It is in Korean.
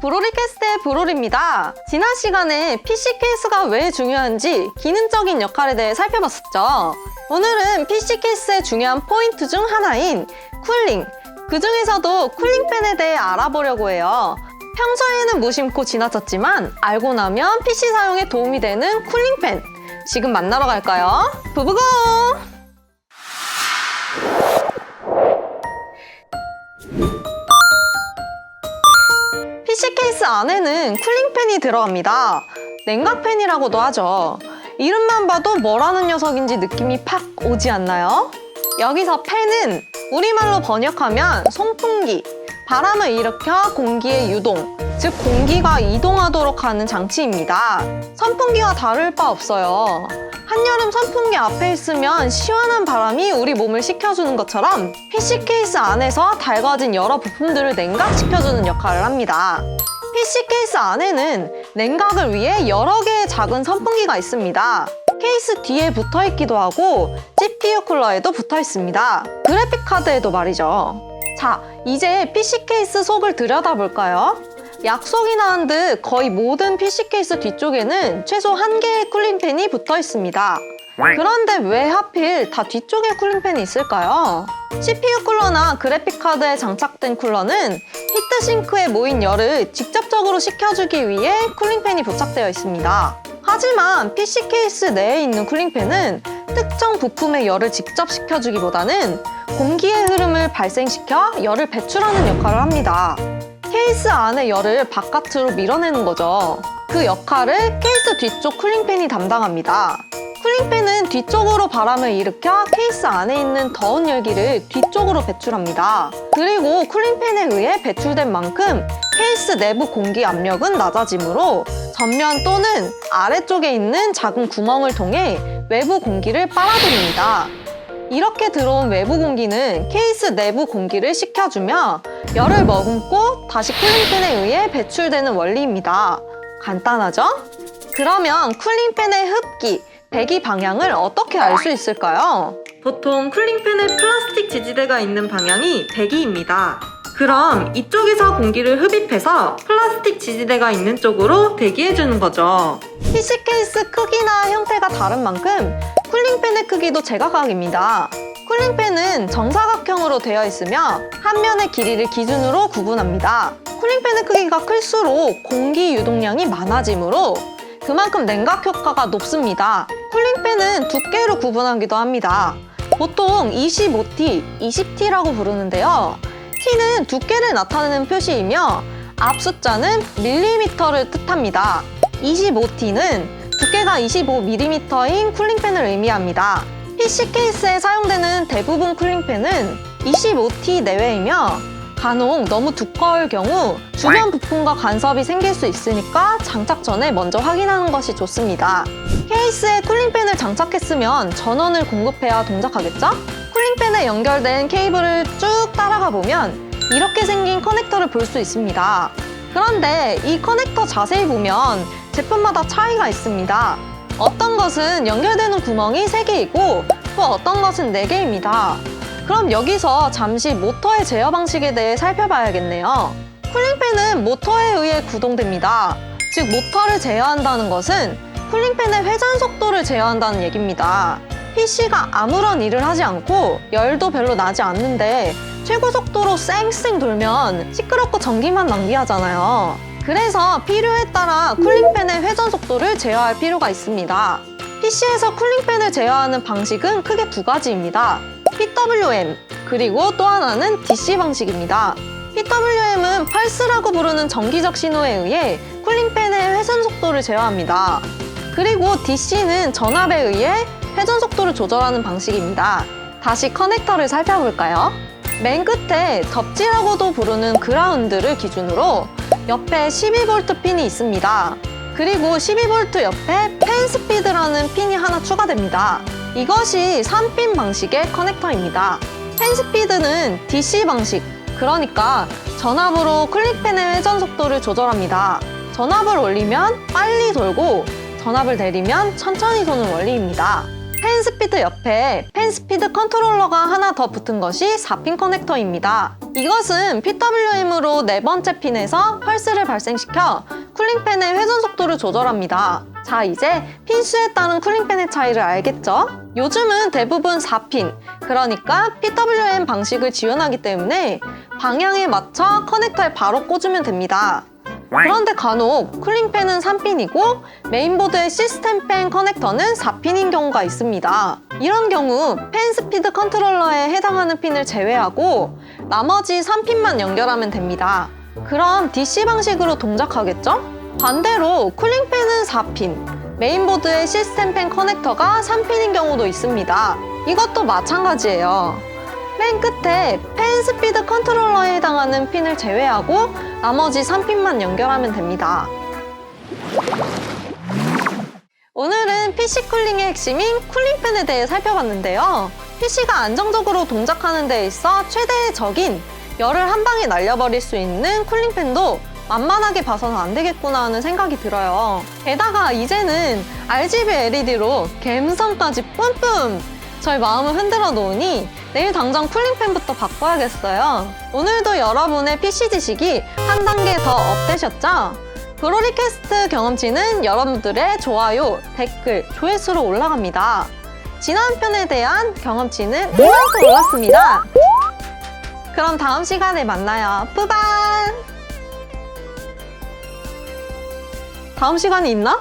브로리캐스트의 브로리입니다. 지난 시간에 PC 케이스가 왜 중요한지 기능적인 역할에 대해 살펴봤었죠. 오늘은 PC 케이스의 중요한 포인트 중 하나인 쿨링. 그 중에서도 쿨링팬에 대해 알아보려고 해요. 평소에는 무심코 지나쳤지만 알고 나면 PC 사용에 도움이 되는 쿨링팬. 지금 만나러 갈까요? 부부고! 안에는 쿨링팬이 들어갑니다. 냉각팬이라고도 하죠. 이름만 봐도 뭐라는 녀석인지 느낌이 팍 오지 않나요? 여기서 팬은 우리말로 번역하면 송풍기, 바람을 일으켜 공기의 유동, 즉 공기가 이동하도록 하는 장치입니다. 선풍기와 다를 바 없어요. 한여름 선풍기 앞에 있으면 시원한 바람이 우리 몸을 식혀주는 것처럼 PC 케이스 안에서 달궈진 여러 부품들을 냉각시켜주는 역할을 합니다. PC 케이스 안에는 냉각을 위해 여러 개의 작은 선풍기가 있습니다. 케이스 뒤에 붙어 있기도 하고 CPU 쿨러에도 붙어 있습니다. 그래픽 카드에도 말이죠. 자, 이제 PC 케이스 속을 들여다볼까요? 약속이나 한 듯 거의 모든 PC 케이스 뒤쪽에는 최소 한 개의 쿨링팬이 붙어 있습니다. 그런데 왜 하필 다 뒤쪽에 쿨링팬이 있을까요? CPU 쿨러나 그래픽 카드에 장착된 쿨러는 히트싱크에 모인 열을 직접적으로 식혀주기 위해 쿨링팬이 부착되어 있습니다. 하지만 PC 케이스 내에 있는 쿨링팬은 특정 부품의 열을 직접 식혀주기보다는 공기의 흐름을 발생시켜 열을 배출하는 역할을 합니다. 케이스 안의 열을 바깥으로 밀어내는 거죠. 그 역할을 케이스 뒤쪽 쿨링팬이 담당합니다. 쿨링팬은 뒤쪽으로 바람을 일으켜 케이스 안에 있는 더운 열기를 뒤쪽으로 배출합니다. 그리고 쿨링팬에 의해 배출된 만큼 케이스 내부 공기 압력은 낮아지므로 전면 또는 아래쪽에 있는 작은 구멍을 통해 외부 공기를 빨아들입니다. 이렇게 들어온 외부 공기는 케이스 내부 공기를 식혀주며 열을 머금고 다시 쿨링팬에 의해 배출되는 원리입니다. 간단하죠? 그러면 쿨링팬의 흡기, 배기 방향을 어떻게 알 수 있을까요? 보통 쿨링팬의 플라스틱 지지대가 있는 방향이 배기입니다. 그럼 이쪽에서 공기를 흡입해서 플라스틱 지지대가 있는 쪽으로 대기해주는 거죠. PC 케이스 크기나 형태가 다른 만큼 쿨링팬의 크기도 제각각입니다. 쿨링팬은 정사각형으로 되어 있으며 한 면의 길이를 기준으로 구분합니다. 쿨링팬의 크기가 클수록 공기 유동량이 많아지므로 그만큼 냉각 효과가 높습니다. 쿨링팬은 두께로 구분하기도 합니다. 보통 25T, 20T라고 부르는데요. T는 두께를 나타내는 표시이며 앞 숫자는 밀리미터를 뜻합니다. 25T는 두께가 25mm인 쿨링팬을 의미합니다. PC 케이스에 사용되는 대부분 쿨링팬은 25T 내외이며 간혹 너무 두꺼울 경우 주변 부품과 간섭이 생길 수 있으니까 장착 전에 먼저 확인하는 것이 좋습니다. 케이스에 쿨링팬을 장착했으면 전원을 공급해야 동작하겠죠? 쿨링팬에 연결된 케이블을 쭉 따라가 보면 이렇게 생긴 커넥터를 볼 수 있습니다. 그런데 이 커넥터 자세히 보면 제품마다 차이가 있습니다. 어떤 것은 연결되는 구멍이 3개이고 또 어떤 것은 4개입니다. 그럼 여기서 잠시 모터의 제어 방식에 대해 살펴봐야겠네요. 쿨링팬은 모터에 의해 구동됩니다. 즉 모터를 제어한다는 것은 쿨링팬의 회전 속도를 제어한다는 얘기입니다. PC가 아무런 일을 하지 않고 열도 별로 나지 않는데 최고 속도로 쌩쌩 돌면 시끄럽고 전기만 낭비하잖아요. 그래서 필요에 따라 쿨링팬의 회전 속도를 제어할 필요가 있습니다. PC에서 쿨링팬을 제어하는 방식은 크게 두 가지입니다. PWM, 그리고 또 하나는 DC 방식입니다. PWM은 펄스라고 부르는 전기적 신호에 의해 쿨링팬의 회전 속도를 제어합니다. 그리고 DC는 전압에 의해 회전 속도를 조절하는 방식입니다. 다시 커넥터를 살펴볼까요? 맨 끝에 덮지라고도 부르는 그라운드를 기준으로 옆에 12V 핀이 있습니다. 그리고 12V 옆에 펜 스피드라는 핀이 하나 추가됩니다. 이것이 3핀 방식의 커넥터입니다. 펜 스피드는 DC 방식, 그러니까 전압으로 클릭펜의 회전 속도를 조절합니다. 전압을 올리면 빨리 돌고 전압을 내리면 천천히 도는 원리입니다. 펜 스피드 옆에 펜 스피드 컨트롤러가 하나 더 붙은 것이 4핀 커넥터입니다. 이것은 PWM으로 네 번째 핀에서 펄스를 발생시켜 쿨링팬의 회전 속도를 조절합니다. 자, 이제 핀수에 따른 쿨링팬의 차이를 알겠죠? 요즘은 대부분 4핀, 그러니까 PWM 방식을 지원하기 때문에 방향에 맞춰 커넥터에 바로 꽂으면 됩니다. 그런데 간혹 쿨링팬은 3핀이고 메인보드의 시스템팬 커넥터는 4핀인 경우가 있습니다. 이런 경우 팬 스피드 컨트롤러에 해당하는 핀을 제외하고 나머지 3핀만 연결하면 됩니다. 그럼 DC 방식으로 동작하겠죠? 반대로 쿨링팬은 4핀, 메인보드의 시스템 팬 커넥터가 3핀인 경우도 있습니다. 이것도 마찬가지예요. 맨 끝에 팬 스피드 컨트롤러에 해당하는 핀을 제외하고 나머지 3핀만 연결하면 됩니다. 오늘은 PC 쿨링의 핵심인 쿨링팬에 대해 살펴봤는데요. PC가 안정적으로 동작하는 데 있어 최대의 적인 열을 한 방에 날려버릴 수 있는 쿨링팬도 만만하게 봐서는 안 되겠구나 하는 생각이 들어요. 게다가 이제는 RGB LED로 갬성까지 뿜뿜! 저희 마음을 흔들어 놓으니 내일 당장 쿨링팬부터 바꿔야겠어요. 오늘도 여러분의 PC 지식이 한 단계 더 업되셨죠? 브로리캐스트 경험치는 여러분들의 좋아요, 댓글, 조회수로 올라갑니다. 지난 편에 대한 경험치는 이만큼 올랐습니다. 그럼 다음 시간에 만나요. 뿌반! 다음 시간이 있나?